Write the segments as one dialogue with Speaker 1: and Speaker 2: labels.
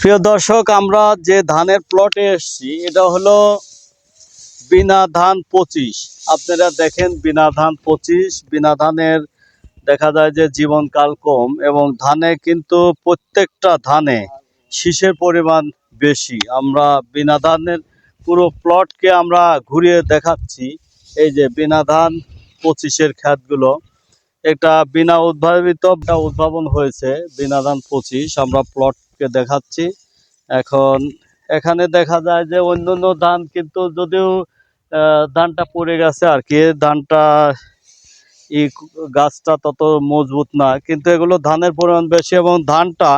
Speaker 1: প্রিয় দর্শক, আমরা যে ধানের প্লটে এসেছি, এটা হলো বিনা ধান পঁচিশ। আপনারা দেখেন বিনা ধান পঁচিশ, বিনা ধানের দেখা যায় যে জীবনকাল কম এবং ধানে কিন্তু প্রত্যেকটা ধানে শীষের পরিমাণ বেশি। আমরা বিনা ধানের পুরো প্লটকে আমরা ঘুরিয়ে দেখাচ্ছি, এই যে বিনা ধান পঁচিশের খ্যাতগুলো। এটা বিনা উদ্ভাবিত উদ্ভাবন হয়েছে, বিনা ধান পঁচিশ, আমরা প্লটকে দেখাচ্ছি। এখন এখানে দেখা যায় যে অন্য অন্য ধান কিন্তু যদিও ধানটা পড়ে গেছে আর কি, ধানটা ই গাছটা তত মজবুত না, কিন্তু এগুলো ধানের পরিমাণ বেশি এবং ধানটা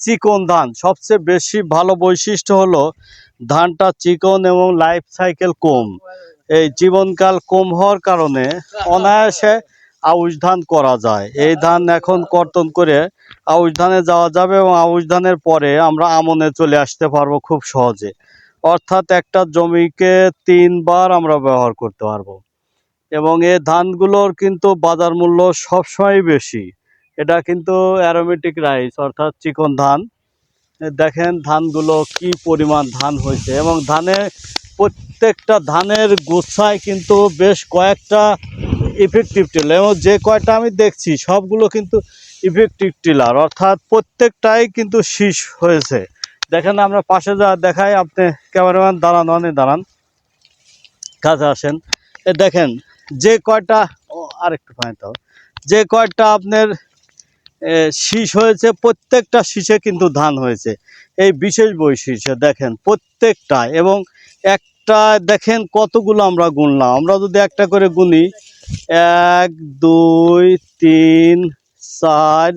Speaker 1: চিকন ধান। সবচেয়ে বেশি ভালো বৈশিষ্ট্য হলো ধানটা চিকন এবং লাইফ সাইকেল কম। এই জীবনকাল কম হওয়ার কারণে অনায়াসে আউশ ধান করা যায়। এই ধান এখন কর্তন করে আউশ ধানে যাওয়া যাবে এবং আউশ ধানের পরে আমরা আমনে চলে আসতে পারব খুব সহজে। অর্থাৎ একটা জমিকে তিনবার আমরা ব্যবহার করতে পারব। এবং এ ধানগুলোর কিন্তু বাজার মূল্য সবসময় বেশি। এটা কিন্তু অ্যারোমেটিক রাইস অর্থাৎ চিকন ধান। দেখেন ধানগুলো কি পরিমাণ ধান হয়েছে। এবং ধানে প্রত্যেকটা ধানের গোছায় কিন্তু বেশ কয়েকটা ইফেক্টিভ টিলার এবং যে কয়টা আমি দেখছি, সবগুলো কিন্তু ইফেক্টিভ টিলার অর্থাৎ প্রত্যেকটাই কিন্তু শীষ হয়েছে। দেখেন, আমরা পাশে যা দেখাই, আপনি ক্যামেরাম্যান দাঁড়ান অনেক দাঁড়ান। কাছে আসেন। এ দেখেন, যে কয়টা, ও, আরেকটু ফাইতে যে কয়টা আপনার শীষ হয়েছে, প্রত্যেকটা শীষে কিন্তু ধান হয়েছে। এই বিশেষ বৈশিষ্ট্য, দেখেন প্রত্যেকটা এবং একটা, দেখেন, কতগুলো আমরা গুনলাম। আমরা যদি একটা করে গুনি এক দুই তিন চার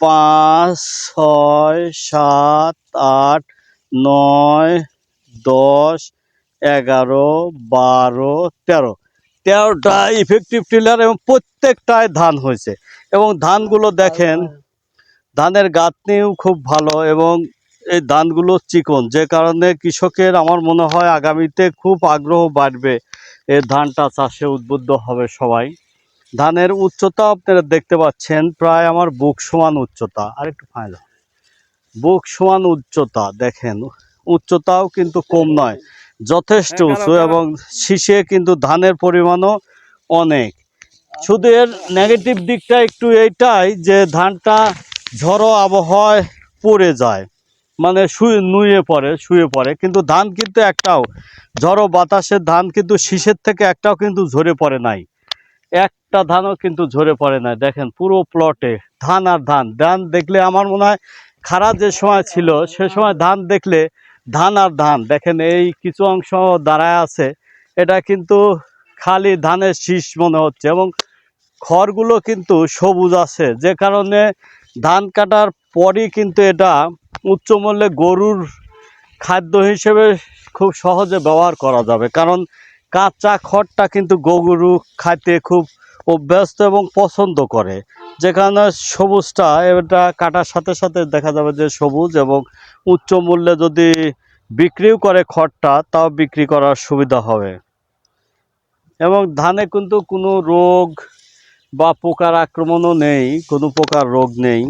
Speaker 1: পাঁচ ছয় সাত আট নয় দশ এগারো বারো তেরো। তেরোটা ইফেক্টিভ টিলার এবং প্রত্যেকটায় ধান হয়েছে। এবং ধানগুলো দেখেন ধানের গাঁথনিও খুব ভালো এবং এই ধানগুলো চিকন। যে কারণে কৃষকের আমার মনে হয় আগামীতে খুব আগ্রহ বাড়বে। এই ধানটা চাষে উদ্বুদ্ধ হবে সবাই। ধানের উচ্চতা আপনারা দেখতে পাচ্ছেন প্রায় আমার বুক সমান উচ্চতা। আর একটু ফাইল বুক সমান উচ্চতা দেখেন। উচ্চতাও কিন্তু কম নয় যথেষ্ট উঁচু এবং শীষে কিন্তু ধানের পরিমাণও অনেক। শুধু এর নেগেটিভ দিকটা একটু এইটাই যে ধানটা ঝড়ো আবহাওয়ায় পড়ে যায়। মানে শুয়ে নুয়ে পড়ে, শুয়ে পড়ে। কিন্তু ধান কিন্তু একটাও, ঝড়ো বাতাসের ধান কিন্তু শীষের থেকে একটাও কিন্তু ঝরে পড়ে নাই। একটা ধানও কিন্তু ঝরে পড়ে নাই। দেখেন পুরো প্লটে ধান আর ধান। ধান দেখলে আমার মনে হয় খারাপ যে সময় ছিল, সে সময় ধান দেখলে ধান আর ধান। দেখেন এই কিছু অংশ দাঁড়ায় আছে, এটা কিন্তু খালি ধানের শীষ মনে হচ্ছে এবং খড়গুলো কিন্তু সবুজ আছে। যে কারণে ধান কাটার পরই কিন্তু এটা উচ্চ মূল্যে গরুর খাদ্য হিসেবে খুব সহজে ব্যবহার করা যাবে। কারণ কাঁচা খড়টা কিন্তু গরু খাইতে খুব অভ্যস্ত এবং পছন্দ করে। যেখানে সবুজটা, এটা কাটার সাথে সাথে দেখা যাবে যে সবুজ এবং উচ্চ মূল্যে যদি বিক্রিও করে খড়টা, তাও বিক্রি করার সুবিধা হবে। এবং ধানে কিন্তু কোনো রোগ বা পোকার আক্রমণও নেই, কোনো প্রকার রোগ নেই,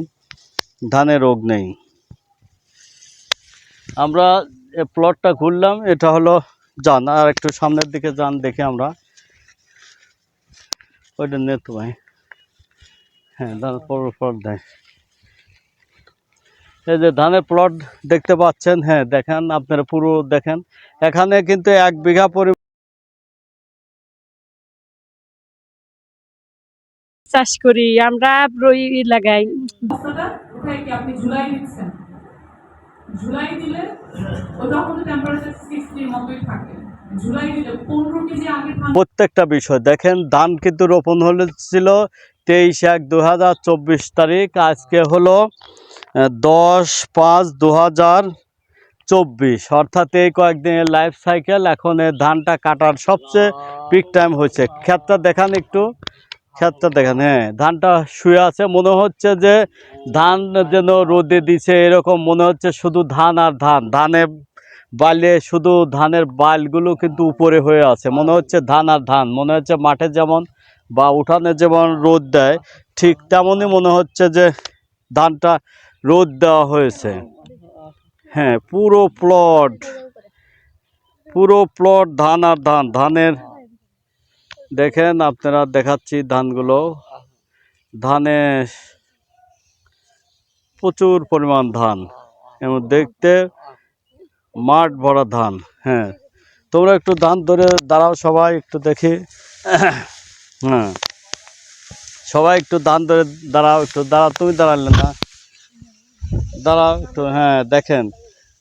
Speaker 1: ধানে রোগ নেই। আমরা এ প্লটটা ঘুরলাম এটা হলো যান আর একটু সামনের দিকে যান দেখে আমরা। ওইটা নে তো ভাই। হ্যাঁ ধানের প্লট দেয় এই যে ধানের প্লট দেখতে পাচ্ছেন হ্যাঁ দেখেন আপনারা পুরো দেখেন। এখানে কিন্তু এক বিঘা পরি
Speaker 2: চাষ করি আমরা রই লাগাই।
Speaker 3: আপনি ঝুলাই দিচ্ছেন ঝুলাই দিলে ওই তখন টেম্পারেচার সিক্সটির মতোই থাকে।
Speaker 1: প্রত্যেকটা বিষয়। দেখেন ধান কিন্তু রোপণ হয়েছিল তেইশ এক দু হাজার চব্বিশ তারিখ আজকে হলো দশ পাঁচ দু হাজার চব্বিশ। অর্থাৎ এই কয়েকদিনের লাইফ সাইকেল এখন ধানটা কাটার সবচেয়ে পিক টাইম হয়েছে। ক্ষেতটা দেখান একটু। ক্ষেতটা দেখেন হ্যাঁ ধানটা শুয়ে আছে। মনে হচ্ছে যে ধান যেন রোদে দিছে, এরকম মনে হচ্ছে শুধু ধান আর ধান। ধানে বালে, শুধু ধানের বালগুলো কিন্তু উপরে হয়ে আছে। মনে হচ্ছে ধান আর ধান। মনে হচ্ছে মাঠে যেমন বা উঠানে যেমন রোদ দেয়, ঠিক তেমনই মনে হচ্ছে যে ধানটা রোদ দেওয়া হয়েছে। হ্যাঁ পুরো প্লট পুরো প্লট ধান আর ধান। ধানের দেখেন, আপনারা দেখাচ্ছি ধানগুলো। ধানে প্রচুর পরিমাণ ধান। এবং দেখতে মাঠ ভরা ধান হ্যাঁ। তোমরা একটু ধান ধরে দাঁড়াও সবাই, একটু দেখি। হ্যাঁ। সবাই একটু ধান ধরে দাঁড়াও, একটু দাঁড়াও, তুমি দাঁড়ালে না। দাঁড়াও একটু হ্যাঁ দেখেন।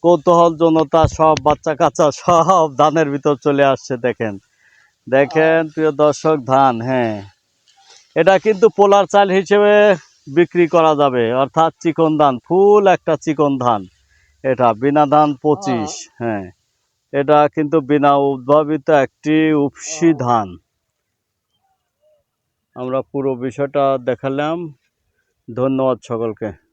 Speaker 1: কৌতূহল জনতা সব বাচ্চা কাচ্চা সব ধানের ভিতর চলে আসছে, দেখেন। দেখেন প্রিয় দর্শক ধান হ্যাঁ। এটা কিন্তু পোলার চাল হিসেবে বিক্রি করা যাবে অর্থাৎ চিকন ধান ফুল একটা চিকন ধান। এটা বিনা ধান পঁচিশ হ্যাঁ। এটা কিন্তু বিনা উদ্ভাবিত একটি উপসি ধান। আমরা পুরো বিষয়টা দেখালাম। ধন্যবাদ সকলকে।